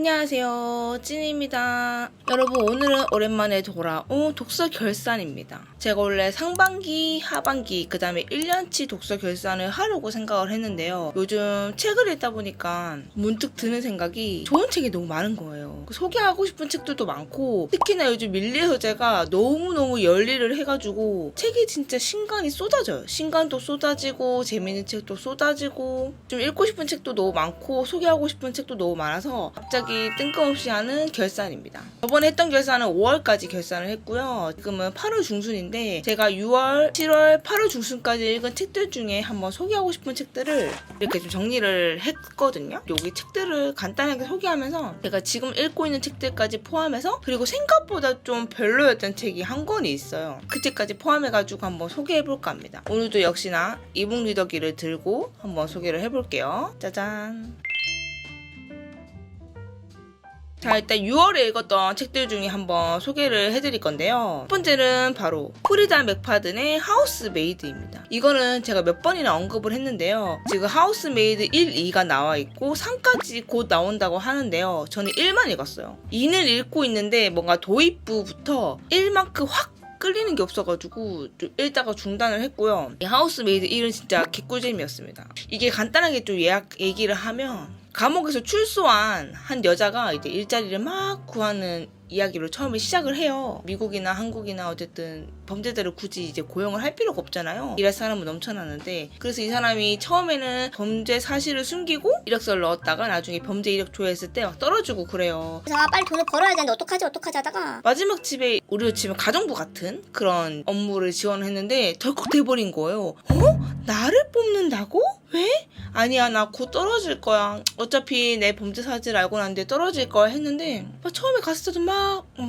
안녕하세요. 찐입니다. 여러분 오늘은 오랜만에 돌아온 독서 결산입니다. 제가 원래 상반기 하반기 그 다음에 1년치 독서 결산을 하려고 생각을 했는데요. 요즘 책을 읽다 보니까 문득 드는 생각이 좋은 책이 너무 많은 거예요. 소개하고 싶은 책들도 많고 특히나 요즘 밀리 소재가 너무너무 열일을 해가지고 책이 진짜 신간이 쏟아져요. 신간도 쏟아지고 재밌는 책도 쏟아지고 좀 읽고 싶은 책도 너무 많고 소개하고 싶은 책도 너무 많아서 갑자기 뜬금없이 하는 결산입니다. 저번에 했던 결산은 5월까지 결산을 했고요. 지금은 8월 중순인데 제가 6월, 7월, 8월 중순까지 읽은 책들 중에 한번 소개하고 싶은 책들을 이렇게 좀 정리를 했거든요. 여기 책들을 간단하게 소개하면서 제가 지금 읽고 있는 책들까지 포함해서 그리고 생각보다 좀 별로였던 책이 한 권이 있어요. 그 책까지 포함해가지고 한번 소개해볼까 합니다. 오늘도 역시나 이북 리더기를 들고 한번 소개를 해볼게요. 짜잔. 자, 일단 6월에 읽었던 책들 중에 한번 소개를 해드릴 건데요. 첫 번째는 바로 프리다 맥파든의 하우스메이드입니다. 이거는 제가 몇 번이나 언급을 했는데요. 지금 하우스메이드 1, 2가 나와 있고 3까지 곧 나온다고 하는데요. 저는 1만 읽었어요. 2는 읽고 있는데 뭔가 도입부부터 1만큼 확 끌리는 게 없어가지고 좀 읽다가 중단을 했고요. 이 하우스메이드 1은 진짜 개꿀잼이었습니다. 이게 간단하게 좀 예약 얘기를 하면 감옥에서 출소한 한 여자가 이제 일자리를 막 구하는 이야기로 처음에 시작을 해요. 미국이나 한국이나 어쨌든 범죄자를 굳이 이제 고용을 할 필요가 없잖아요. 일할 사람은 넘쳐나는데 그래서 이 사람이 처음에는 범죄 사실을 숨기고 이력서를 넣었다가 나중에 범죄 이력 조회했을 때 막 떨어지고 그래요. 그래서 아, 빨리 돈을 벌어야 되는데 어떡하지 어떡하지 하다가 마지막 집에 우리로 치면 가정부 같은 그런 업무를 지원을 했는데 덜컥 돼버린 거예요. 어? 나를 뽑는다고? 왜? 아니야 나 곧 떨어질 거야. 어차피 내 범죄 사실 알고 난뒤에 떨어질 거야 했는데 막 처음에 갔을 때도 막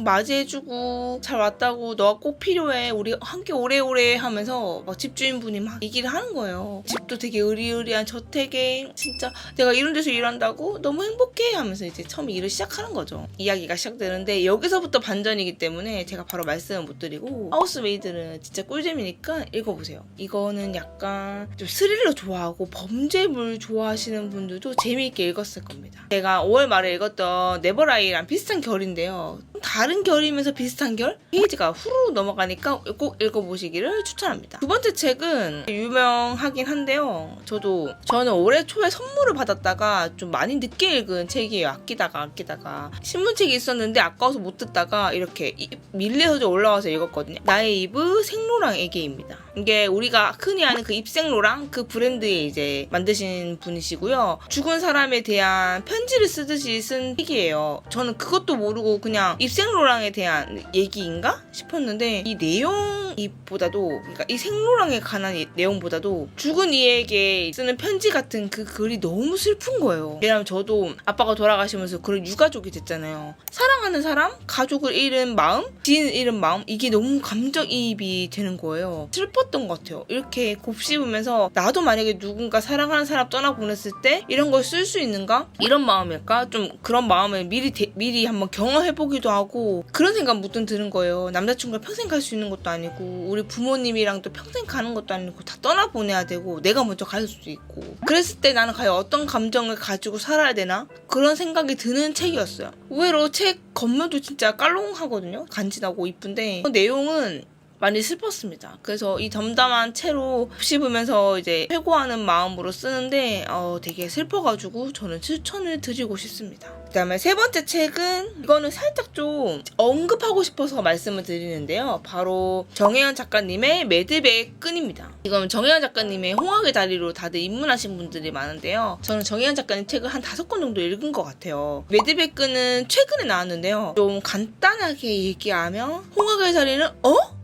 맞이해주고 잘 왔다고 너가 꼭 필요해 우리 함께 오래오래 하면서 막 집주인분이 막 얘기를 하는 거예요. 집도 되게 의리의리한 저택에 진짜 내가 이런 데서 일한다고 너무 행복해 하면서 이제 처음에 일을 시작하는 거죠. 이야기가 시작되는데 여기서부터 반전이기 때문에 제가 바로 말씀을 못 드리고 하우스메이드는 진짜 꿀잼이니까 읽어보세요. 이거는 약간 좀 스릴러 좋아하고 범죄물 좋아하시는 분들도 재미있게 읽었을 겁니다. 제가 5월 말에 읽었던 네버라이랑 비슷한 결인데요. 다른 결이면서 비슷한 결? 페이지가 후루룩 넘어가니까 꼭 읽어보시기를 추천합니다. 두 번째 책은 유명하긴 한데요. 저도 저는 올해 초에 선물을 받았다가 좀 많이 늦게 읽은 책이에요. 아끼다가 아끼다가 신문책이 있었는데 아까워서 못 듣다가 이렇게 밀레서져 올라와서 읽었거든요. 나의 이브 생로랑에게입니다. 이게 우리가 흔히 아는 그 입생로랑 그 브랜드에 이제 만드신 분이시고요. 죽은 사람에 대한 편지를 쓰듯이 쓴 책이에요. 저는 그것도 모르고 그냥 입생로랑에 대한 얘기인가 싶었는데 이 내용보다도 그러니까 이 생로랑에 관한 이 내용보다도 죽은 이에게 쓰는 편지 같은 그 글이 너무 슬픈 거예요. 왜냐면 저도 아빠가 돌아가시면서 그런 유가족이 됐잖아요. 사랑하는 사람, 가족을 잃은 마음, 지인을 잃은 마음 이게 너무 감정이입이 되는 거예요. 슬펐던 것 같아요. 이렇게 곱씹으면서 나도 만약에 누군가 사랑하는 사람 떠나 보냈을 때 이런 걸 쓸 수 있는가? 이런 마음일까? 좀 그런 마음을 미리 대- 미리 한번 경험해 보기 도 하고 그런 생각 무튼 드는 거예요. 남자친구가 평생 갈 수 있는 것도 아니고 우리 부모님이랑 또 평생 가는 것도 아니고 다 떠나 보내야 되고 내가 먼저 갈 수도 있고 그랬을 때 나는 과연 어떤 감정을 가지고 살아야 되나 그런 생각이 드는 책이었어요. 의외로 책 겉면도 진짜 깔롱하거든요. 간지나고 이쁜데 그 내용은 많이 슬펐습니다. 그래서 이 덤담한 채로 씹으면서 이제 회고하는 마음으로 쓰는데 어, 되게 슬퍼가지고 저는 추천을 드리고 싶습니다. 그 다음에 세 번째 책은 이거는 살짝 좀 언급하고 싶어서 말씀을 드리는데요. 바로 정혜연 작가님의 매드백 끈입니다. 이건 정혜연 작가님의 홍학의 다리로 다들 입문하신 분들이 많은데요. 저는 정혜연 작가님 책을 한 다섯 권 정도 읽은 것 같아요. 매드백 끈은 최근에 나왔는데요. 좀 간단하게 얘기하면 홍학의 다리는 어?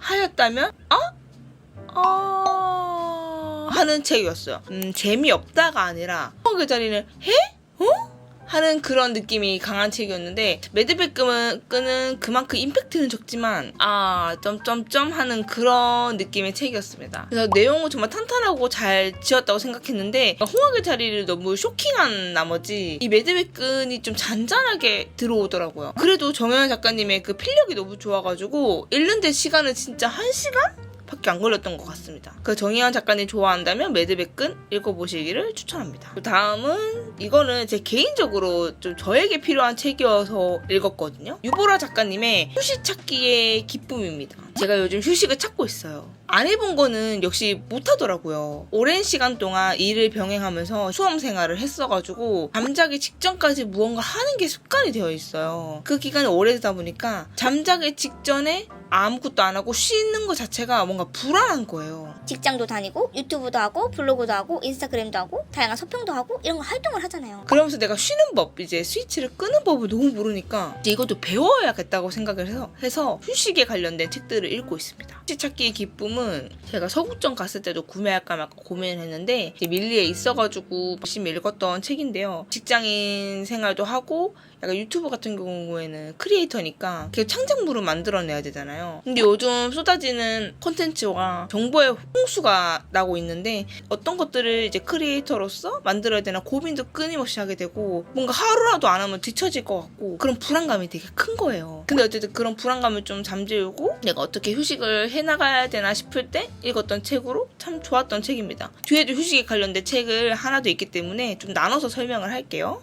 하였다면 어? 어... 하는 책이었어요. 음, 재미없다가 아니라 그 자리는 해? 어? 하는 그런 느낌이 강한 책이었는데 매드백금은 그만큼 임팩트는 적지만 아 점점점 하는 그런 느낌의 책이었습니다. 그래서 내용은 정말 탄탄하고 잘 지었다고 생각했는데 홍학의 자리를 너무 쇼킹한 나머지 이 매드백근이 좀 잔잔하게 들어오더라고요. 그래도 정현 작가님의 그 필력이 너무 좋아가지고 읽는데 시간은 진짜 한 시간? 밖에 안 걸렸던 것 같습니다. 그 정희연 작가님 좋아한다면 매드백근 읽어보시기를 추천합니다. 그 다음은 이거는 제 개인적으로 좀 저에게 필요한 책이어서 읽었거든요. 유보라 작가님의 휴식 찾기의 기쁨입니다. 제가 요즘 휴식을 찾고 있어요. 안 해본 거는 역시 못하더라고요. 오랜 시간 동안 일을 병행하면서 수험 생활을 했어가지고 잠자기 직전까지 무언가 하는 게 습관이 되어 있어요. 그 기간이 오래되다 보니까 잠자기 직전에 아무것도 안 하고 쉬는 것 자체가 뭔가 불안한 거예요. 직장도 다니고 유튜브도 하고 블로그도 하고 인스타그램도 하고 다양한 서평도 하고 이런 거 활동을 하잖아요. 그러면서 내가 쉬는 법, 이제 스위치를 끄는 법을 너무 모르니까 이제 이것도 배워야겠다고 생각을 해서, 해서 휴식에 관련된 책들을 읽고 있습니다. 휴식 찾기의 기쁨은 제가 서구점 갔을 때도 구매할까 말까 고민을 했는데 밀리에 있어가지고 열심히 읽었던 책인데요. 직장인 생활도 하고 약간 유튜브 같은 경우에는 크리에이터니까 계속 창작물을 만들어내야 되잖아요. 근데 요즘 쏟아지는 콘텐츠와 정보의 홍수가 나고 있는데 어떤 것들을 이제 크리에이터로서 만들어야 되나 고민도 끊임없이 하게 되고 뭔가 하루라도 안 하면 뒤처질 것 같고 그런 불안감이 되게 큰 거예요. 근데 어쨌든 그런 불안감을 좀 잠재우고 내가 어떻게 휴식을 해나가야 되나 싶을 때 읽었던 책으로 참 좋았던 책입니다. 뒤에도 휴식에 관련된 책을 하나 더 있기 때문에 좀 나눠서 설명을 할게요.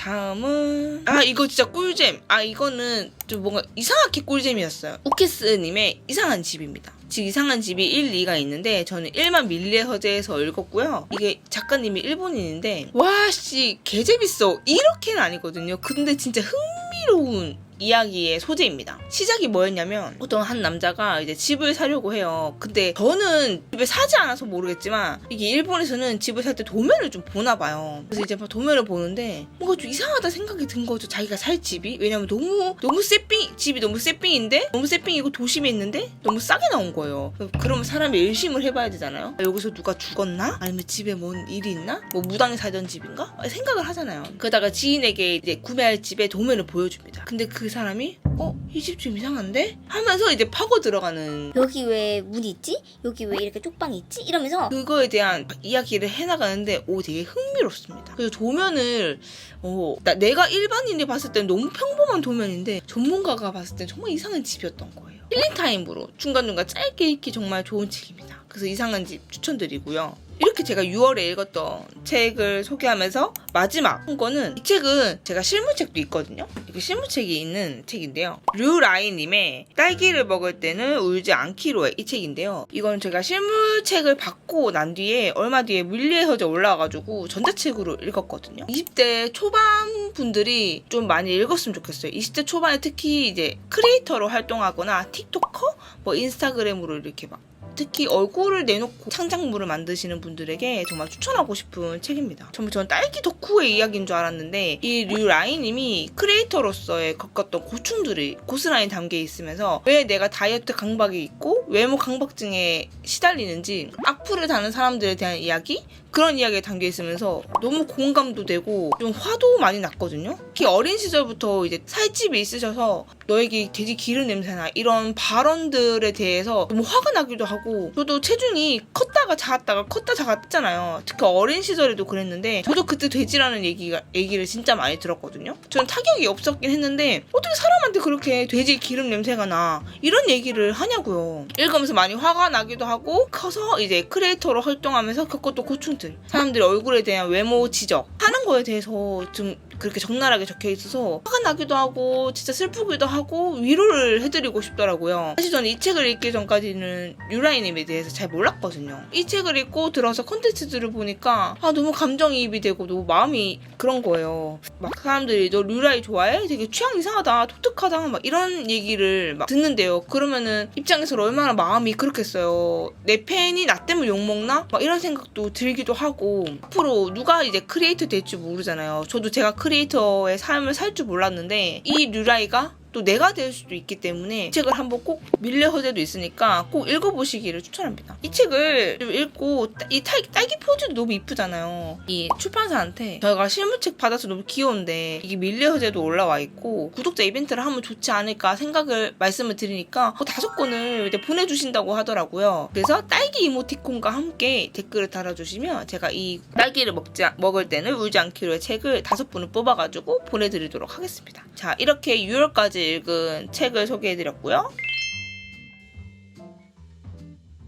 다음은? 아 이거 진짜 꿀잼. 아 이거는 좀 뭔가 이상하게 꿀잼이었어요. 우케스님의 이상한 집입니다. 지금 이상한 집이 1, 2가 있는데 저는 1만 밀리의 서재에서 읽었고요. 이게 작가님이 일본인인데 와씨 개재밌어. 이렇게는 아니거든요. 근데 진짜 흥미로운 이야기의 소재입니다. 시작이 뭐였냐면 어떤 한 남자가 이제 집을 사려고 해요. 근데 저는 집을 사지 않아서 모르겠지만 이게 일본에서는 집을 살 때 도면을 좀 보나 봐요. 그래서 이제 막 도면을 보는데 뭔가 좀 이상하다 생각이 든 거죠. 자기가 살 집이 왜냐면 너무 너무 쎄삥 집이 너무 쎄삥인데 너무 쎄삥이고 도심에 있는데 너무 싸게 나온 거예요. 그러면 사람이 의심을 해봐야 되잖아요. 여기서 누가 죽었나? 아니면 집에 뭔 일이 있나? 뭐 무당이 살던 집인가? 생각을 하잖아요. 그러다가 지인에게 이제 구매할 집의 도면을 보여줍니다. 근데 그 사람이 어? 이 집 좀 이상한데? 하면서 이제 파고 들어가는 여기 왜 문이 있지? 여기 왜 이렇게 쪽방이 있지? 이러면서 그거에 대한 이야기를 해나가는데 오 되게 흥미롭습니다. 그래서 도면을 어, 나, 내가 일반인이 봤을 땐 너무 평범한 도면인데 전문가가 봤을 땐 정말 이상한 집이었던 거예요. 힐링 타임으로 중간중간 짧게 읽기 정말 좋은 책입니다. 그래서 이상한 집 추천드리고요. 이렇게 제가 6월에 읽었던 책을 소개하면서 마지막 한 거는 이 책은 제가 실무책도 있거든요. 이게 실무책이 있는 책인데요. 류라이님의 딸기를 먹을 때는 울지 않기로의 이 책인데요. 이건 제가 실무책을 받고 난 뒤에 얼마 뒤에 서재 올라와가지고 전자책으로 읽었거든요. 20대 초반 분들이 좀 많이 읽었으면 좋겠어요. 20대 초반에 특히 이제 크리에이터로 활동하거나 틱토커, 뭐 인스타그램으로 이렇게 막 특히 얼굴을 내놓고 창작물을 만드시는 분들에게 정말 추천하고 싶은 책입니다. 정말 저는 딸기 덕후의 이야기인 줄 알았는데 이 류라이님이 크리에이터로서의 겪었던 고충들이 고스란히 담겨 있으면서 왜 내가 다이어트 강박이 있고 외모 강박증에 시달리는지 악플을 다는 사람들에 대한 이야기 그런 이야기가 담겨 있으면서 너무 공감도 되고 좀 화도 많이 났거든요. 특히 어린 시절부터 이제 살집이 있으셔서 너에게 돼지 기름 냄새나 이런 발언들에 대해서 너무 화가 나기도 하고 저도 체중이 컸다가 작았다가 컸다 작았잖아요. 특히 어린 시절에도 그랬는데 저도 그때 돼지라는 얘기가 얘기를 진짜 많이 들었거든요. 저는 타격이 없었긴 했는데 어떻게 사람한테 그렇게 돼지 기름 냄새가 나 이런 얘기를 하냐고요. 읽으면서 많이 화가 나기도 하고 커서 이제 크리에이터로 활동하면서 겪었던 고충 들 사람들이 얼굴에 대한 외모 지적 하는 거에 대해서 좀 그렇게 적나라하게 적혀 있어서 화가 나기도 하고 진짜 슬프기도 하고 위로를 해드리고 싶더라고요. 사실 저는 이 책을 읽기 전까지는 유라이님에 대해서 잘 몰랐거든요. 이 책을 읽고 들어서 콘텐츠들을 보니까 아 너무 감정이입이 되고 너무 마음이 그런 거예요. 막 사람들이 너 류라이 좋아해? 되게 취향 이상하다, 독특하다 막 이런 얘기를 막 듣는데요. 그러면은 입장에서 얼마나 마음이 그렇겠어요. 내 팬이 나 때문에 욕먹나? 막 이런 생각도 들기도 하고 앞으로 누가 이제 크리에이터 될지 모르잖아요. 저도 제가 크리 에이터의 삶을 살 줄 몰랐는데 이 류라이가 또 내가 될 수도 있기 때문에 이 책을 한번 꼭 밀레 허재도 있으니까 꼭 읽어보시기를 추천합니다. 이 책을 좀 읽고 따- 이 딸, 딸기 포즈도 너무 이쁘잖아요. 이 출판사한테 저희가 실무책 받아서 너무 귀여운데 이게 밀레 허재도 올라와 있고 구독자 이벤트를 하면 좋지 않을까 생각을 말씀을 드리니까 뭐 다섯 권을 이제 보내주신다고 하더라고요. 그래서 딸기 이모티콘과 함께 댓글을 달아주시면 제가 이 딸기를 먹지 않- 먹을 때는 울지 않기로의 책을 다섯 분을 뽑아가지고 보내드리도록 하겠습니다. 자 이렇게 6월까지 같이 읽은 책을 소개해드렸고요.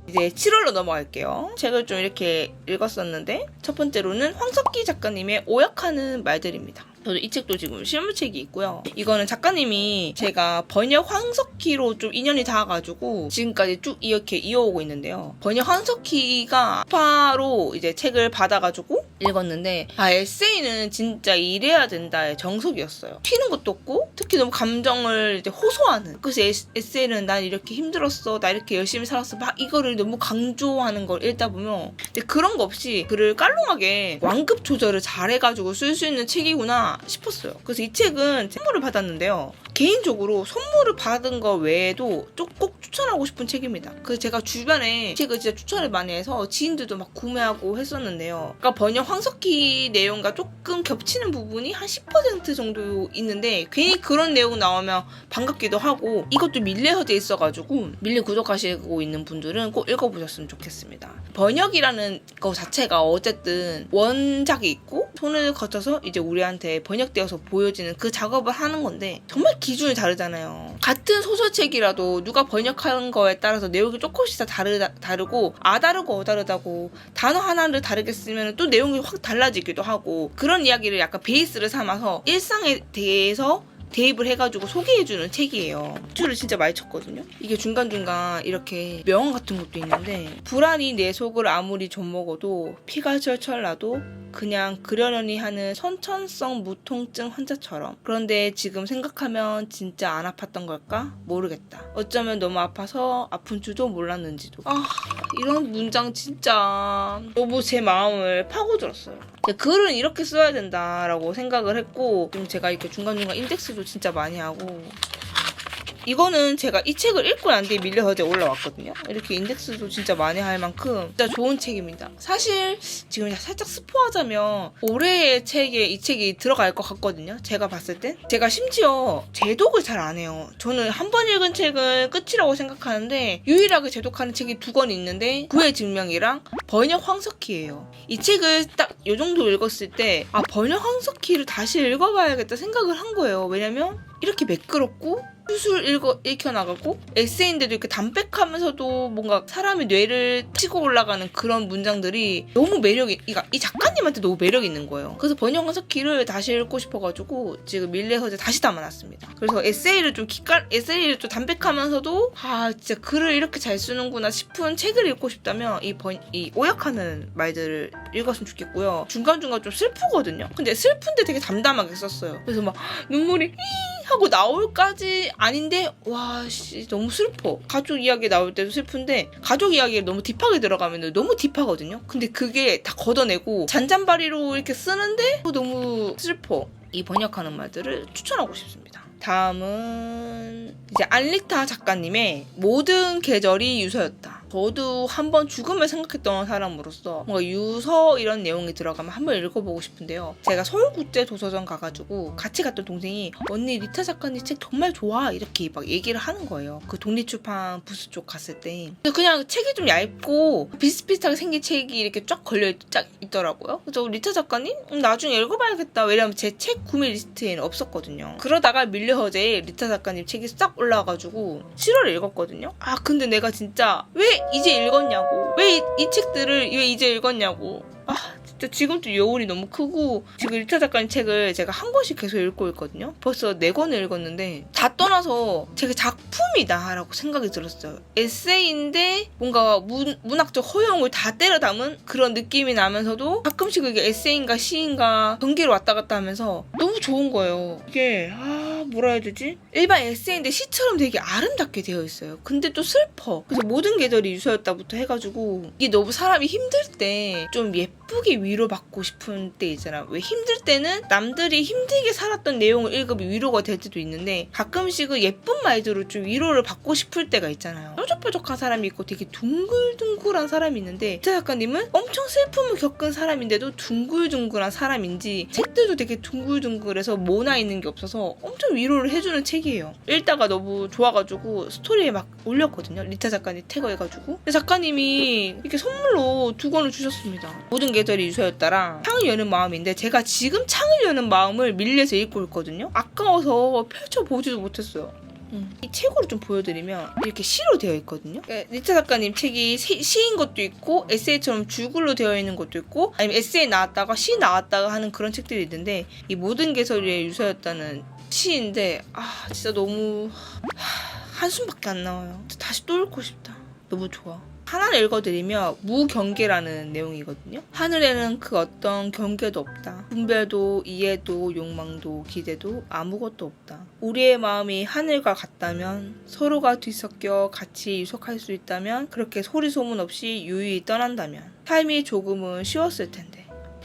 이제 7월로 넘어갈게요. 책을 좀 이렇게 읽었었는데 첫 번째로는 황석기 작가님의 오약하는 말들입니다. 저도 이 책도 지금 실물책이 있고요. 이거는 작가님이 제가 번역 황석희로 좀 인연이 닿아가지고 지금까지 쭉 이렇게 이어오고 있는데요. 번역 황석희가 파로 이제 책을 받아가지고 읽었는데 아 에세이는 진짜 이래야 된다의 정석이었어요. 튀는 것도 없고 특히 너무 감정을 이제 호소하는 그래서 에스- 에세이는 난 이렇게 힘들었어 나 이렇게 열심히 살았어 막 이거를 너무 강조하는 걸 읽다 보면 근데 그런 거 없이 글을 깔롱하게 완급 조절을 잘해가지고 쓸 수 있는 책이구나 싶었어요. 그래서 이 책은 선물을 받았는데요. 개인적으로 선물을 받은 거 외에도 좀꼭 추천하고 싶은 책입니다. 그래서 제가 주변에 이 책을 진짜 추천을 많이 해서 지인들도 막 구매하고 했었는데요. 그러니까 번역 황석희 내용과 조금 겹치는 부분이 한 10% 정도 있는데 괜히 그런 내용 나오면 반갑기도 하고 이것도 밀레 서재 있어가지고 밀레 구독하시고 있는 분들은 꼭 읽어보셨으면 좋겠습니다. 번역이라는 거 자체가 어쨌든 원작이 있고 손을 거쳐서 이제 우리한테 번역되어서 보여지는 그 작업을 하는 건데 정말 기 준이 다르잖아요. 같은 소설책이라도 누가 번역하는 거에 따라서 내용이 조금씩 다 다르다, 다르고 아 다르고 어 다르다고 단어 하나를 다르게 쓰면 또 내용이 확 달라지기도 하고 그런 이야기를 약간 베이스를 삼아서 일상에 대해서 대입을 해가지고 소개해주는 책이에요. 줄을 진짜 많이 쳤거든요. 이게 중간중간 이렇게 명언 같은 것도 있는데 불안이 내 속을 아무리 좀먹어도 피가 철철 나도 그냥 그러려니 하는 선천성 무통증 환자처럼 그런데 지금 생각하면 진짜 안 아팠던 걸까? 모르겠다. 어쩌면 너무 아파서 아픈 줄도 몰랐는지도. 아 이런 문장 진짜 너무 제 마음을 파고들었어요. 근데 글은 이렇게 써야 된다라고 생각을 했고 좀 제가 이렇게 중간중간 인덱스도 진짜 많이 하고 이거는 제가 이 책을 읽고 난 뒤에 밀려 어제 올라왔거든요. 이렇게 인덱스도 진짜 많이 할 만큼 진짜 좋은 책입니다. 사실 지금 살짝 스포하자면 올해의 책에 이 책이 들어갈 것 같거든요. 제가 봤을 땐. 제가 심지어 제독을 잘 안 해요. 저는 한 번 읽은 책은 끝이라고 생각하는데 유일하게 제독하는 책이 두 권 있는데 구의 증명이랑 번역 황석희예요. 이 책을 딱 요 정도 읽었을 때 아 번역 황석희를 다시 읽어봐야겠다 생각을 한 거예요. 왜냐면 이렇게 매끄럽고 술술 읽어, 읽혀나가고 에세이인데도 이렇게 담백하면서도 뭔가 사람의 뇌를 치고 올라가는 그런 문장들이 너무 매력이 그러니까 이 작가님한테 너무 매력 있는 거예요. 그래서 번역 황석희를 다시 읽고 싶어가지고 지금 밀레 서재 다시 담아놨습니다. 그래서 에세이를 좀 기깔 에세이를 좀 담백하면서도 아 진짜 글을 이렇게 잘 쓰는구나 싶은 책을 읽고 싶다면 이, 번, 이 오역하는 말들을 읽었으면 좋겠고요. 중간중간 좀 슬프거든요. 근데 슬픈데 되게 담담하게 썼어요. 그래서 막 눈물이 히 하고 나올까지 아닌데 와씨 너무 슬퍼 가족 이야기 나올 때도 슬픈데 가족 이야기에 너무 딥하게 들어가면 너무 딥하거든요 근데 그게 다 걷어내고 잔잔바리로 이렇게 쓰는데 너무 슬퍼 이 번역하는 말들을 추천하고 싶습니다 다음은 이제 안리타 작가님의 모든 계절이 유서였다 저도 한번 죽음을 생각했던 사람으로서 뭔가 유서 이런 내용이 들어가면 한번 읽어보고 싶은데요. 제가 서울국제 도서관 가가지고 같이 갔던 동생이 언니 리타 작가님 책 정말 좋아 이렇게 막 얘기를 하는 거예요. 그 독립출판 부스 쪽 갔을 때 그냥 책이 좀 얇고 비슷비슷하게 생긴 책이 이렇게 쫙 걸려 쫙 있더라고요. 그래서 리타 작가님 음, 나중에 읽어봐야겠다. 왜냐면 제 책 구매 리스트에는 없었거든요. 그러다가 밀려 어제 리타 작가님 책이 싹 올라와가지고 7월에 읽었거든요. 아 근데 내가 진짜 왜 이제 읽었냐고. 왜 이 책들을 왜 이제 읽었냐고. 아 진짜 지금도 여운이 너무 크고 지금 리타 작가님 책을 제가 한 권씩 계속 읽고 있거든요. 벌써 네 권을 읽었는데 다 떠나서 제가 작품이다라고 생각이 들었어요. 에세이인데 뭔가 문, 문학적 허용을 다 때려 담은 그런 느낌이 나면서도 가끔씩 이게 에세이인가 시인가 경계를 왔다 갔다 하면서 너무 좋은 거예요. 이게 아 뭐라 해야 되지? 일반 에세이인데 시처럼 되게 아름답게 되어 있어요. 근데 또 슬퍼. 그래서 모든 계절이 유서였다부터 해가지고 이게 너무 사람이 힘들 때 좀 예쁘게 위 로받고 싶은 때 있잖아. 왜 힘들 때는 남들이 힘들게 살았던 내용을 읽으면 위로가 될 때도 있는데 가끔씩은 예쁜 말들로 좀 위로를 받고 싶을 때가 있잖아요. 뾰족뾰족한 사람이 있고 되게 둥글둥글한 사람이 있는데 이 작가님은 엄청 슬픔을 겪은 사람인데도 둥글둥글한 사람인지 책들도 되게 둥글둥글해서 모나 있는 게 없어서 엄청 위로를 해주는 책이에요. 읽다가 너무 좋아가지고 스토리에 막 올렸거든요. 리타 작가님 태거해가지고. 근데 작가님이 이렇게 선물로 두 권을 주셨습니다. 모든 계절이 유서 였다랑 창을 여는 마음인데 제가 지금 창을 여는 마음을 밀려서 읽고 있거든요 아까워서 펼쳐보지도 못했어요 음. 이 책으로 좀 보여드리면 이렇게 시로 되어 있거든요. 그러니까 리타 작가님 책이 시, 시인 것도 있고 에세이처럼 줄글로 되어 있는 것도 있고 아니면 에세이 나왔다가 시 나왔다가 하는 그런 책들이 있는데 이 모든 개설의 유서였다는 시인데 아 진짜 너무 하, 한숨밖에 안 나와요. 다시 또 읽고 싶다. 너무 좋아. 하나를 읽어드리면 무경계라는 내용이거든요. 하늘에는 그 어떤 경계도 없다. 분별도 이해도 욕망도 기대도 아무것도 없다. 우리의 마음이 하늘과 같다면 서로가 뒤섞여 같이 유속할 수 있다면 그렇게 소리 소문 없이 유유히 떠난다면 삶이 조금은 쉬웠을 텐데.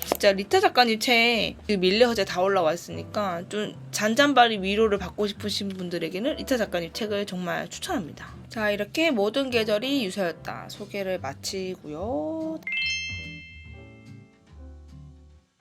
진짜 리타 작가님 책그 밀레 허재 다 올라와 있으니까 좀 잔잔바리 위로를 받고 싶으신 분들에게는 리타 작가님 책을 정말 추천합니다. 자 이렇게 모든 계절이 유서였다 소개를 마치고요.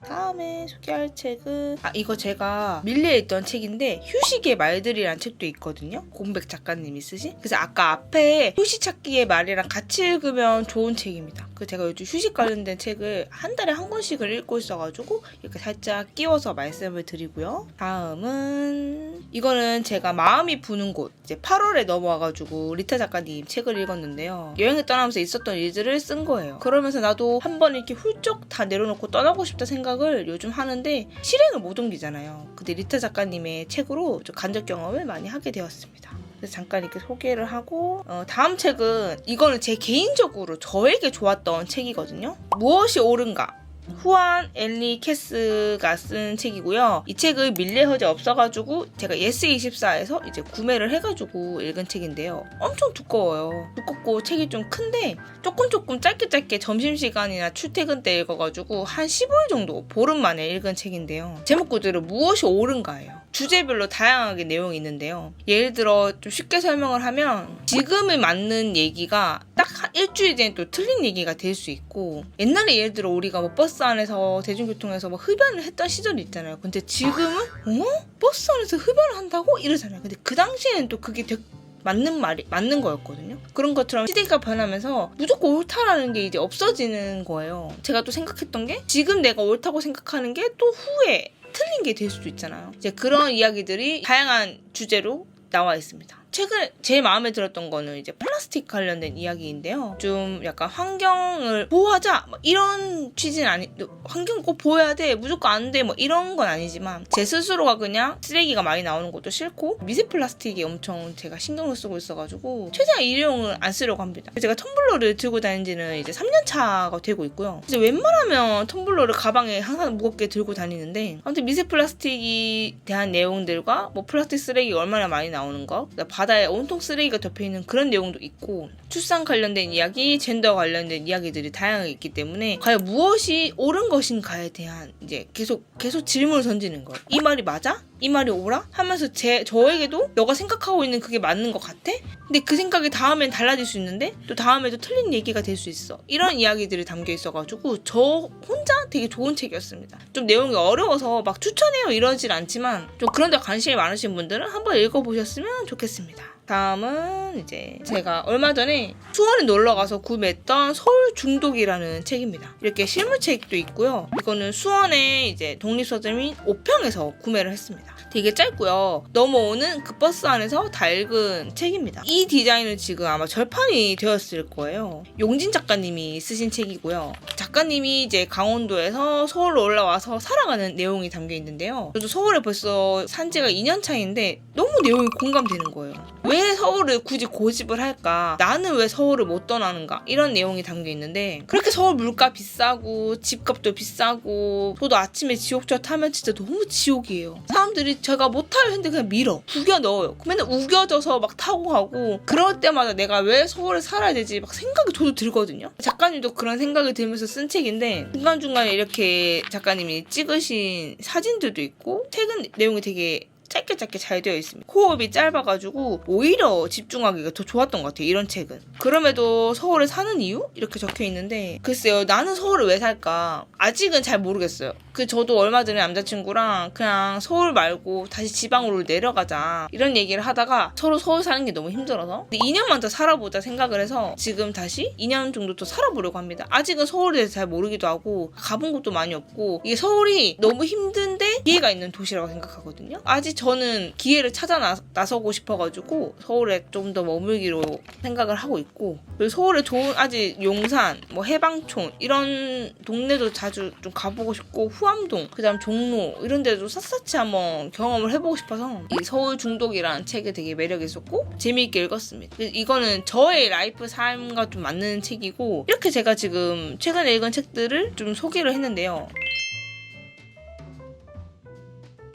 다음에 소개할 책은 아 이거 제가 밀리에 있던 책인데 휴식의 말들이란 책도 있거든요. 공백 작가님이 쓰신. 그래서 아까 앞에 휴식 찾기의 말이랑 같이 읽으면 좋은 책입니다. 그 제가 요즘 휴식 관련된 책을 한 달에 한 권씩을 읽고 있어가지고 이렇게 살짝 끼워서 말씀을 드리고요. 다음은 이거는 제가 마음이 부는 곳. 이제 8월에 넘어와가지고 리타 작가님 책을 읽었는데요. 여행을 떠나면서 있었던 일들을 쓴 거예요. 그러면서 나도 한번 이렇게 훌쩍 다 내려놓고 떠나고 싶다 생각 을 요즘 하는데 실행을 못 옮기잖아요. 근데 리타 작가님의 책으로 좀 간접 경험을 많이 하게 되었습니다. 그래서 잠깐 이렇게 소개를 하고 어, 다음 책은 이거는 제 개인적으로 저에게 좋았던 책이거든요. 무엇이 옳은가 후안 엘리 캐스가 쓴 책이고요. 이 책을 밀레 허재 없어가지고 제가 예스24에서 이제 구매를 해가지고 읽은 책인데요. 엄청 두꺼워요. 두껍고 책이 좀 큰데 조금 조금 짧게 짧게 점심시간이나 출퇴근 때 읽어가지고 한 15일 정도 보름 만에 읽은 책인데요. 제목 그대로 무엇이 옳은가예요. 주제별로 다양하게 내용이 있는데요. 예를 들어 좀 쉽게 설명을 하면 지금에 맞는 얘기가 딱 한 일주일 뒤에 또 틀린 얘기가 될 수 있고 옛날에 예를 들어 우리가 뭐 버스 안에서 대중교통에서 뭐 흡연을 했던 시절이 있잖아요. 근데 지금은 어? 버스 안에서 흡연을 한다고 이러잖아요. 근데 그 당시에는 또 그게 되게 맞는 말이 맞는 거였거든요. 그런 것처럼 시대가 변하면서 무조건 옳다라는 게 이제 없어지는 거예요. 제가 또 생각했던 게 지금 내가 옳다고 생각하는 게 또 후에 틀린 게 될 수도 있잖아요. 이제 그런 이야기들이 다양한 주제로 나와 있습니다. 최근 제일 마음에 들었던 거는 이제 플라스틱 관련된 이야기인데요. 좀 약간 환경을 보호하자 뭐 이런 취지는 아니 환경 꼭 보호해야 돼 무조건 안 돼 뭐 이런 건 아니지만 제 스스로가 그냥 쓰레기가 많이 나오는 것도 싫고 미세 플라스틱이 엄청 제가 신경을 쓰고 있어가지고 최대한 일회용을 안 쓰려고 합니다. 제가 텀블러를 들고 다닌 지는 이제 3년 차가 되고 있고요. 이제 웬만하면 텀블러를 가방에 항상 무겁게 들고 다니는데 아무튼 미세 플라스틱에 대한 내용들과 뭐 플라스틱 쓰레기 얼마나 많이 나오는 거 바다에 온통 쓰레기가 덮여 있는 그런 내용도 있고 출산 관련된 이야기, 젠더 관련된 이야기들이 다양하게 있기 때문에 과연 무엇이 옳은 것인가에 대한 이제 계속 계속 질문을 던지는 거예요. 이 말이 맞아? 이 말이 옳아? 하면서 제 저에게도 너가 생각하고 있는 그게 맞는 것 같아? 근데 그 생각이 다음엔 달라질 수 있는데 또 다음에도 틀린 얘기가 될 수 있어. 이런 이야기들이 담겨 있어가지고 저 혼자 되게 좋은 책이었습니다. 좀 내용이 어려워서 막 추천해요 이러진 않지만 좀 그런 데 관심이 많으신 분들은 한번 읽어보셨으면 좋겠습니다. 다음은 이제 제가 얼마 전에 수원에 놀러 가서 구매했던 서울 중독이라는 책입니다. 이렇게 실무책도 있고요. 이거는 수원의 이제 독립서점인 오평에서 구매를 했습니다. 되게 짧고요. 넘어오는 그 버스 안에서 다 읽은 책입니다. 이 디자인은 지금 아마 절판이 되었을 거예요. 용진 작가님이 쓰신 책이고요. 작가님이 이제 강원도에서 서울로 올라와서 살아가는 내용이 담겨 있는데요. 저도 서울에 벌써 산 지가 2년 차인데 너무 내용이 공감되는 거예요. 왜 서울을 굳이 고집을 할까? 나는 왜 서울을 못 떠나는가? 이런 내용이 담겨 있는데 그렇게 서울 물가 비싸고 집값도 비싸고 저도 아침에 지옥철 타면 진짜 너무 지옥이에요. 사람들이 제가 못 타요 했는데 그냥 밀어 구겨 넣어요. 그러면 우겨져서 막 타고 가고 그럴 때마다 내가 왜 서울에 살아야 되지 막 생각이 저도 들거든요. 작가님도 그런 생각이 들면서 쓴 책인데 중간중간에 이렇게 작가님이 찍으신 사진들도 있고 책은 내용이 되게 짧게 짧게 잘 되어 있습니다. 호흡이 짧아가지고 오히려 집중하기가 더 좋았던 것 같아요. 이런 책은. 그럼에도 서울에 사는 이유? 이렇게 적혀 있는데 글쎄요. 나는 서울에 왜 살까? 아직은 잘 모르겠어요. 그 저도 얼마 전에 남자친구랑 그냥 서울 말고 다시 지방으로 내려가자 이런 얘기를 하다가 서로 서울 사는 게 너무 힘들어서 근데 2년만 더 살아보자 생각을 해서 지금 다시 2년 정도 더 살아보려고 합니다. 아직은 서울에 대해서 잘 모르기도 하고 가본 곳도 많이 없고 이게 서울이 너무 힘든데 기회가 있는 도시라고 생각하거든요. 아직 저는 기회를 찾아 나, 나서고 싶어가지고 서울에 좀 더 머물기로 생각을 하고 있고 그리고 서울에 좋은 아직 용산, 뭐 해방촌 이런 동네도 자주 좀 가보고 싶고 후 암동, 그다음 종로 이런 데도 샅샅이 한번 경험을 해보고 싶어서 이 서울 중독이라는 책이 되게 매력 있었고 재미있게 읽었습니다. 이거는 저의 라이프 삶과 좀 맞는 책이고 이렇게 제가 지금 최근에 읽은 책들을 좀 소개를 했는데요.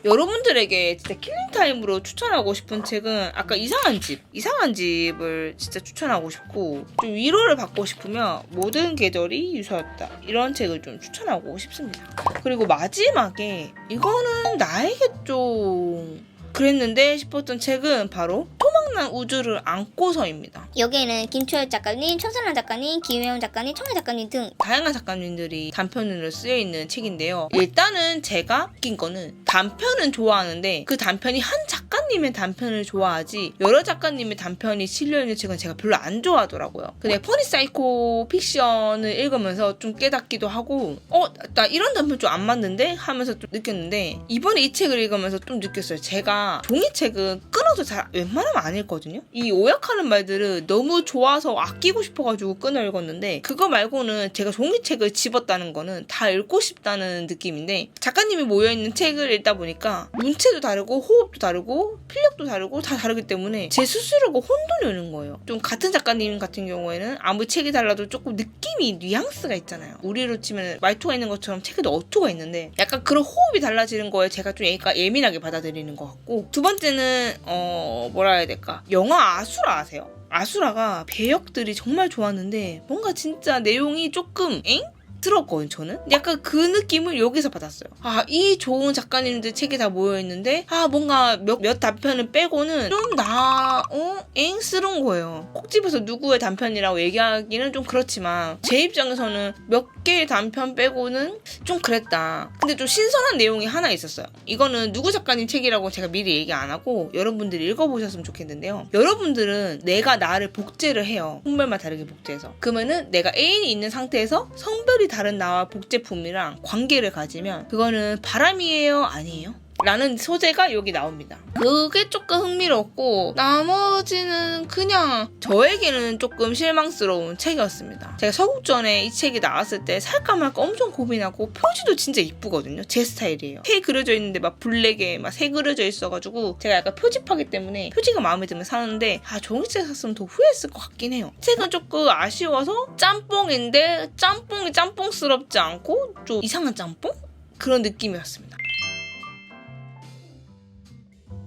여러분들에게 진짜 킬링타임으로 추천하고 싶은 책은 아까 이상한 집, 이상한 집을 진짜 추천하고 싶고 좀 위로를 받고 싶으면 모든 계절이 유서였다 이런 책을 좀 추천하고 싶습니다. 그리고 마지막에 이거는 나에게 좀 그랬는데 싶었던 책은 바로 토막난 우주를 안고서입니다. 여기에는 김초열 작가님, 천선란 작가님, 김혜영 작가님, 청해 작가님 등 다양한 작가님들이 단편으로 쓰여 있는 책인데요. 일단은 제가 웃긴 거는 단편은 좋아하는데 그 단편이 한 작가 님의 단편을 좋아하지 여러 작가님의 단편이 실려 있는 책은 제가 별로 안 좋아하더라고요. 근데 퍼니 사이코 픽션을 읽으면서 좀 깨닫기도 하고 어 나 이런 단편 좀 안 맞는데 하면서 좀 느꼈는데 이번에 이 책을 읽으면서 좀 느꼈어요. 제가 종이책은 끊어도 잘 웬만하면 안 읽거든요. 이 오약하는 말들을 너무 좋아서 아끼고 싶어가지고 끊어 읽었는데 그거 말고는 제가 종이책을 집었다는 거는 다 읽고 싶다는 느낌인데 작가님이 모여있는 책을 읽다 보니까 문체도 다르고 호흡도 다르고 필력도 다르고 다 다르기 때문에 제 스스로가 혼돈이 오는 거예요. 좀 같은 작가님 같은 경우에는 아무 책이 달라도 조금 느낌이 뉘앙스가 있잖아요. 우리로 치면 말투가 있는 것처럼 책에도 어투가 있는데 약간 그런 호흡이 달라지는 거에 제가 좀 얘가 예민하게 받아들이는 것 같고 두 번째는 어 뭐라 해야 될까 영화 아수라 아세요? 아수라가 배역들이 정말 좋았는데 뭔가 진짜 내용이 조금 엥? 스럽거든요 저는. 약간 그 느낌을 여기서 받았어요. 아 이 좋은 작가님들 책이 다 모여있는데 아 뭔가 몇, 몇 단편을 빼고는 좀 나 어? 엥스러운 거예요. 꼭 집에서 누구의 단편이라고 얘기하기는 좀 그렇지만 제 입장에서는 몇 개의 단편 빼고는 좀 그랬다. 근데 좀 신선한 내용이 하나 있었어요. 이거는 누구 작가님 책이라고 제가 미리 얘기 안 하고 여러분들이 읽어보셨으면 좋겠는데요. 여러분들은 내가 나를 복제를 해요. 성별만 다르게 복제해서. 그러면은 내가 애인이 있는 상태에서 성별이 다른 나와 복제품이랑 관계를 가지면 그거는 바람이에요 아니에요? 라는 소재가 여기 나옵니다. 그게 조금 흥미롭고 나머지는 그냥 저에게는 조금 실망스러운 책이었습니다. 제가 서국전에 이 책이 나왔을 때 살까 말까 엄청 고민하고 표지도 진짜 이쁘거든요. 제 스타일이에요. 새 그려져 있는데 막 블랙에 막 새 그려져 있어가지고 제가 약간 표지파기 때문에 표지가 마음에 들면 사는데 아 종이책 샀으면 더 후회했을 것 같긴 해요. 책은 조금 아쉬워서 짬뽕인데 짬뽕이 짬뽕스럽지 않고 좀 이상한 짬뽕? 그런 느낌이었습니다.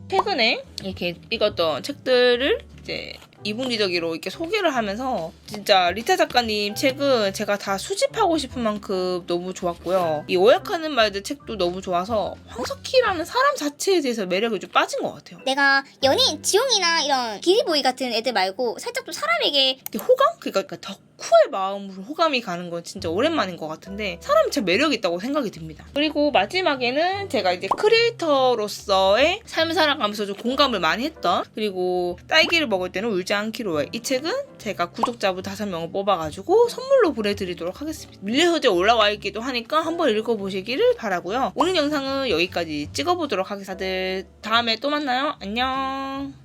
최근에 이렇게 읽었던 책들을 이제 이분 리더기로 이렇게 소개를 하면서 진짜 리타 작가님 책은 제가 다 수집하고 싶은 만큼 너무 좋았고요. 이 오약하는 말들 책도 너무 좋아서 황석희라는 사람 자체에 대해서 매력이 좀 빠진 것 같아요. 내가 연예인 지용이나 이런 기리보이 같은 애들 말고 살짝 좀 사람에게 호감? 그러니까 덕 후의 마음으로 호감이 가는 건 진짜 오랜만인 것 같은데 사람이 참 매력이 있다고 생각이 듭니다. 그리고 마지막에는 제가 이제 크리에이터로서의 삶을 살아가면서 좀 공감을 많이 했던 그리고 딸기를 먹을 때는 울지 않기로 해. 이 책은 제가 구독자분 다섯 명을 뽑아가지고 선물로 보내드리도록 하겠습니다. 밀레서재 올라와 있기도 하니까 한번 읽어보시기를 바라고요. 오늘 영상은 여기까지 찍어보도록 하겠습니다. 다들 다음에 또 만나요. 안녕.